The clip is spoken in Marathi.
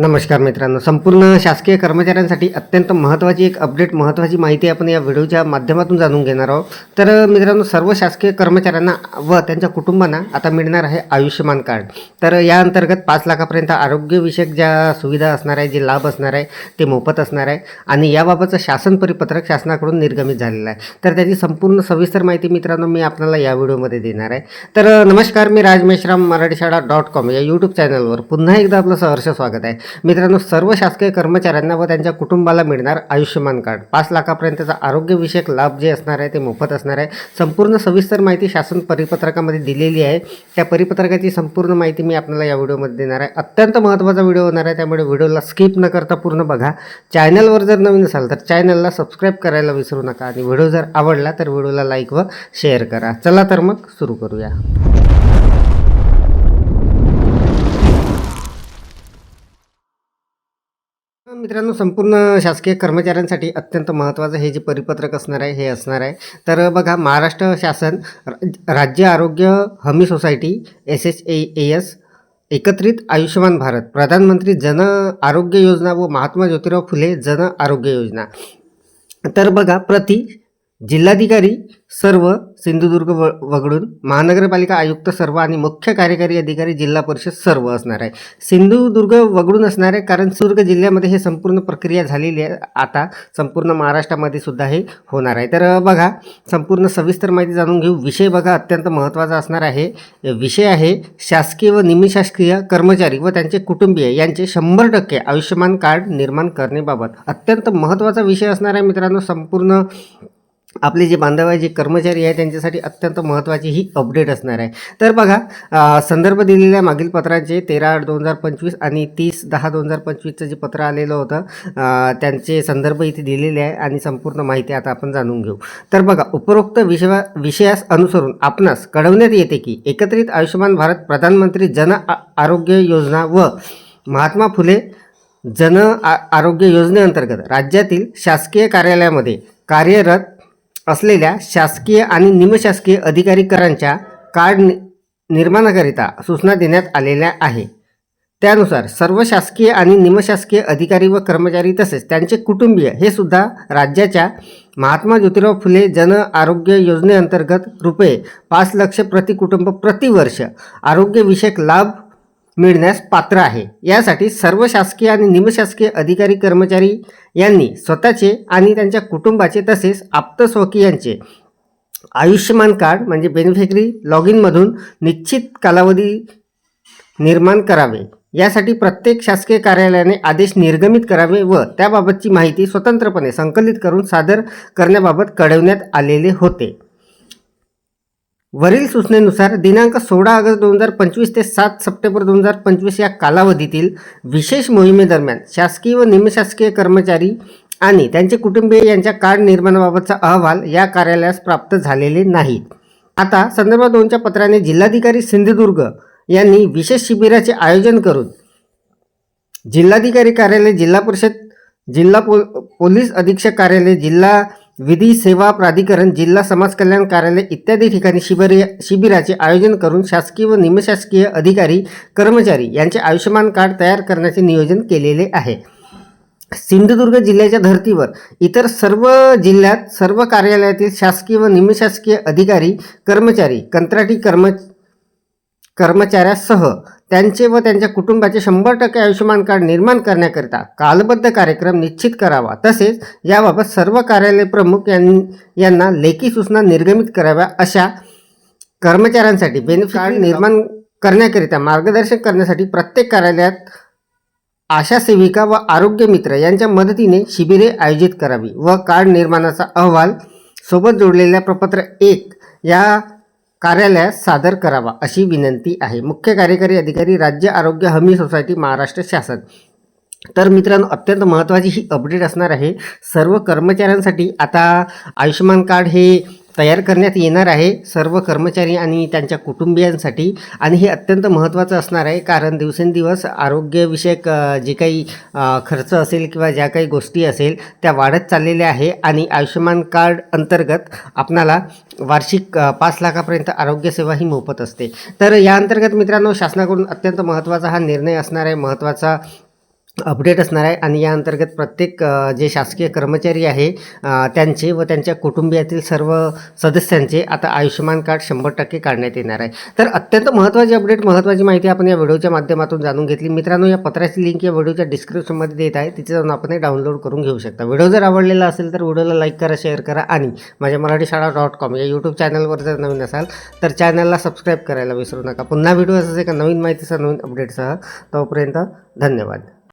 नमस्कार मित्रांनो. संपूर्ण शासकीय कर्मचाऱ्यांसाठी अत्यंत महत्त्वाची एक अपडेट महत्त्वाची माहिती आपण या व्हिडिओच्या माध्यमातून जाणून घेणार आहोत. तर मित्रांनो सर्व शासकीय कर्मचाऱ्यांना व त्यांच्या कुटुंबांना आता मिळणार आहे आयुष्यमान कार्ड. तर या अंतर्गत पाच लाखापर्यंत आरोग्यविषयक ज्या सुविधा असणार आहे जे लाभ असणार आहे ते मोफत असणार आहे आणि याबाबतचं शासन परिपत्रक शासनाकडून निर्गमित झालेलं आहे. तर त्याची संपूर्ण सविस्तर माहिती मित्रांनो मी आपल्याला या व्हिडिओमध्ये देणार आहे. तर नमस्कार मी राज मेश्राम मराठी शाळा डॉट कॉम या यूट्यूब चॅनलवर पुन्हा एकदा आपलं सहर्ष स्वागत आहे. मित्रांनो सर्व शासकीय कर्मचाऱ्यांना व त्यांच्या कुटुंबाला मिळणार आयुष्यमान कार्ड. पाच लाखापर्यंतचा आरोग्यविषयक लाभ जे असणार आहे ते मोफत असणार आहे. संपूर्ण सविस्तर माहिती शासन परिपत्रकामध्ये दिलेली आहे. त्या परिपत्रकाची संपूर्ण माहिती मी आपल्याला या व्हिडिओमध्ये देणार आहे. अत्यंत महत्त्वाचा व्हिडिओ होणार आहे त्यामुळे व्हिडिओला स्किप न करता पूर्ण बघा. चॅनलवर जर नवीन असाल तर चॅनलला सबस्क्राईब करायला विसरू नका. आणि व्हिडिओ जर आवडला तर व्हिडिओला लाईक व शेअर करा. चला तर मग सुरू करूया. मित्रांनो संपूर्ण शासकीय कर्मचाऱ्यांसाठी अत्यंत महत्त्वाचं हे जे परिपत्रक असणार आहे हे असणार आहे. तर बघा महाराष्ट्र शासन राज्य आरोग्य हमी society S H A S एकत्रित आयुष्यमान भारत प्रधानमंत्री जन आरोग्य योजना व महात्मा ज्योतिराव फुले जन आरोग्य योजना. तर बघा प्रति जिल्हाधिकारी सर्व सिंधुदुर्ग व वगळून महानगरपालिका आयुक्त सर्व आणि मुख्य कार्यकारी अधिकारी जिल्हा परिषद सर्व असणार आहे. सिंधुदुर्ग वगळून असणार आहे कारण सिंधुदुर्ग जिल्ह्यामध्ये हे संपूर्ण प्रक्रिया झालेली आहे. आता संपूर्ण महाराष्ट्रामध्ये सुद्धा हे होणार आहे. तर बघा संपूर्ण सविस्तर माहिती जाणून घेऊ. विषय बघा अत्यंत महत्त्वाचा असणार आहे. विषय आहे शासकीय व निमशासकीय कर्मचारी व त्यांचे कुटुंबीय यांचे शंभर टक्के आयुष्यमान कार्ड निर्माण करण्याबाबत. अत्यंत महत्त्वाचा विषय असणार आहे मित्रांनो संपूर्ण आपले जे बांधव आहे जे कर्मचारी आहे त्यांच्यासाठी अत्यंत महत्त्वाची ही अपडेट असणार आहे. तर बघा संदर्भ दिलेल्या मागील पत्रांचे तेरा आठ दोन हजार पंचवीस आणि तीस दहा दोन हजार पंचवीसचं जे पत्र आलेलं होतं त्यांचे संदर्भ इथे दिलेले आहे आणि संपूर्ण माहिती आता आपण जाणून घेऊ. तर बघा उपरोक्त विषया विषयास अनुसरून आपणास कळवण्यात येते की एकत्रित आयुष्यमान भारत प्रधानमंत्री जन आ- आरोग्य योजना व महात्मा फुले जन आ आरोग्य योजनेअंतर्गत राज्यातील शासकीय कार्यालयामध्ये कार्यरत असलेल्या शासकीय आणि निमशासकीय अधिकारी करांच्या कार्ड नि- निर्माणाकरिता सूचना देण्यात आलेल्या आहे. त्यानुसार सर्व शासकीय आणि निमशासकीय अधिकारी व कर्मचारी तसेच त्यांचे कुटुंबीय हे सुद्धा राज्याच्या महात्मा ज्योतिराव फुले जन आरोग्य योजनेअंतर्गत रुपये पाच लक्ष प्रति कुटुंब प्रतिवर्ष आरोग्यविषयक लाभ मिळण्यास पात्र आहे. यासाठी सर्व शासकीय आणि निमशासकीय अधिकारी कर्मचारी यांनी स्वतःचे आणि त्यांच्या कुटुंबाचे तसेच आप्त स्वकीयांचे आयुष्यमान कार्ड म्हणजे बेनिफिशरी लॉग इनमधून निश्चित कालावधी निर्माण करावे. यासाठी प्रत्येक शासकीय कार्यालयाने आदेश निर्गमित करावे व त्याबाबतची माहिती स्वतंत्रपणे संकलित करून सादर करण्याबाबत कळवण्यात आलेले होते. वरील सूचनेनुसार दिनांक सोळा ऑगस्ट दोन हजार पंचवीस ते सात सप्टेंबर दोन हजार पंचवीस या कालावधीतील विशेष मोहिमेदरम्यान शासकीय व निमशासकीय कर्मचारी आणि त्यांचे कुटुंबीय यांच्या कार्ड निर्माणाबाबतचा अहवाल या कार्यालयास प्राप्त झालेले नाहीत. आता संदर्भ दोनच्या पत्राने जिल्हाधिकारी सिंधुदुर्ग यांनी विशेष शिबिराचे आयोजन करून जिल्हाधिकारी कार्यालय जिल्हा परिषद जिल्हा पो पोलीस अधीक्षक कार्यालय जिल्हा विधी सेवा प्राधिकरण जिल्हा समाज कल्याण कार्यालय इत्यादी ठिकाणी शिबिर शिबिराचे आयोजन करून शासकीय व निमशासकीय अधिकारी कर्मचारी यांचे आयुष्यमान कार्ड तयार करण्याचे नियोजन केलेले आहे. सिंधुदुर्ग जिल्ह्याच्या धर्तीवर इतर सर्व जिल्ह्यात सर्व कार्यालयातील शासकीय व निमशासकीय अधिकारी कर्मचारी कंत्राटी कर्म कर्मचाऱ्यासह त्यांचे व त्यांच्या कुटुंबाचे शंभर टक्के आयुष्यमान कार्ड निर्माण करण्याकरिता कालबद्ध कार्यक्रम निश्चित करावा. तसेच याबाबत सर्व कार्यालय प्रमुख यां- यांना लेखी सूचना निर्गमित कराव्या अशा कर्मचाऱ्यांसाठी बेनिफिट कार्ड निर्माण करण्याकरिता मार्गदर्शन करण्यासाठी प्रत्येक कार्यालयात आशा सेविका व आरोग्य मित्र यांच्या मदतीने शिबिरे आयोजित करावी व कार्ड निर्माणाचा अहवाल सोबत जोडलेल्या प्रपत्र एक या कार्यालयात सादर करावा अशी विनंती आहे. मुख्य कार्यकारी अधिकारी राज्य आरोग्य हमी सोसायटी महाराष्ट्र शासन. तर मित्रांनो अत्यंत महत्त्वाची ही अपडेट असणार आहे. सर्व कर्मचाऱ्यांसाठी आता आयुष्यमान कार्ड हे तयार करण्यात येणार आहे सर्व कर्मचारी आणि त्यांच्या कुटुंबियांसाठी. आणि हे अत्यंत महत्त्वाचं असणार आहे कारण दिवसेंदिवस आरोग्यविषयक जे काही खर्च असेल किंवा ज्या काही गोष्टी असेल त्या वाढत चाललेल्या आहे. आणि आयुष्यमान कार्ड अंतर्गत आपणाला वार्षिक पाच लाखापर्यंत आरोग्यसेवा ही मोफत असते. तर या अंतर्गत मित्रांनो शासनाकडून अत्यंत महत्त्वाचा हा निर्णय असणार आहे. महत्त्वाचा अपडेट असणार आहे आणि या अंतर्गत प्रत्येक जे शासकीय कर्मचारी आहे त्यांचे व त्यांच्या कुटुंबियातील सर्व सदस्यांचे आता आयुष्यमान कार्ड शंभर टक्के काढण्यात येणार आहे. तर अत्यंत महत्त्वाची अपडेट महत्त्वाची माहिती आपण या व्हिडिओच्या माध्यमातून जाणून घेतली. मित्रांनो या पत्राची लिंक या व्हिडिओच्या डिस्क्रिप्शनमध्ये देत आहे. तिथे जाऊन आपण डाउनलोड करून घेऊ शकता. व्हिडिओ जर आवडलेला असेल तर व्हिडिओला लाईक करा शेअर करा आणि माझ्या मराठी शाळा डॉट कॉम या यूट्यूब चॅनलवर जर नवीन असाल तर चॅनलला सबस्क्राईब करायला विसरू नका. पुन्हा व्हिडिओ असाच एका नवीन माहितीसह नवीन अपडेटसह तोपर्यंत धन्यवाद.